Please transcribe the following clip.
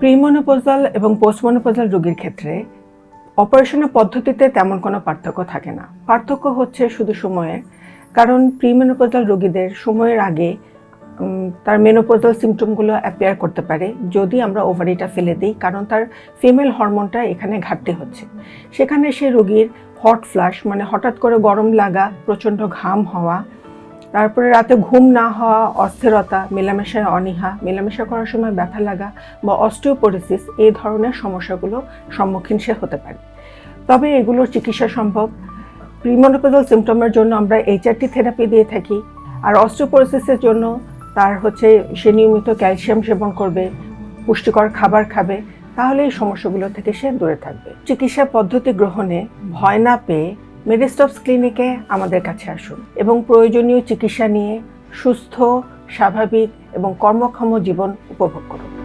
প্রিমনোপোজাল এবং পোস্টমনোপোজাল রোগীর ক্ষেত্রে অপারেশনের পদ্ধতিতে তেমন কোনো পার্থক্য থাকে না। পার্থক্য হচ্ছে শুধু সময়ে, কারণ প্রিমেনোপোজাল রোগীদের সময়ের আগে তার মেনোপোজাল সিমটমগুলো অ্যাপিয়ার করতে পারে যদি আমরা ওভারিটা ফেলে দিই, কারণ তার ফিমেল হরমোনটা এখানে ঘাটতি হচ্ছে। সেখানে সে রোগীর হট ফ্লাশ মানে হঠাৎ করে গরম লাগা, প্রচণ্ড ঘাম হওয়া তারপরে রাতে ঘুম না হওয়া, অস্থিরতা, মেলামেশায় অনীহা, মেলামেশা করার সময় ব্যথা লাগা বা অস্টিওপোরিসিস এই ধরনের সমস্যাগুলো সম্মুখীন সে হতে পারে। তবে এগুলোর চিকিৎসা সম্ভব। প্রিমনোপোজাল সিমটমের জন্য আমরা এইচআরটি থেরাপি দিয়ে থাকি আর অস্টিওপোরিসিসের জন্য তার হচ্ছে সে নিয়মিত ক্যালসিয়াম সেবন করবে, পুষ্টিকর খাবার খাবে, তাহলে এই সমস্যাগুলো থেকে সে দূরে থাকবে। চিকিৎসা পদ্ধতি গ্রহণে ভয় না পেয়ে মেডিস্টপস ক্লিনিকে আমাদের কাছে আসুন এবং প্রয়োজনীয় চিকিৎসা নিয়ে সুস্থ, স্বাভাবিক এবং কর্মক্ষম জীবন উপভোগ করুন।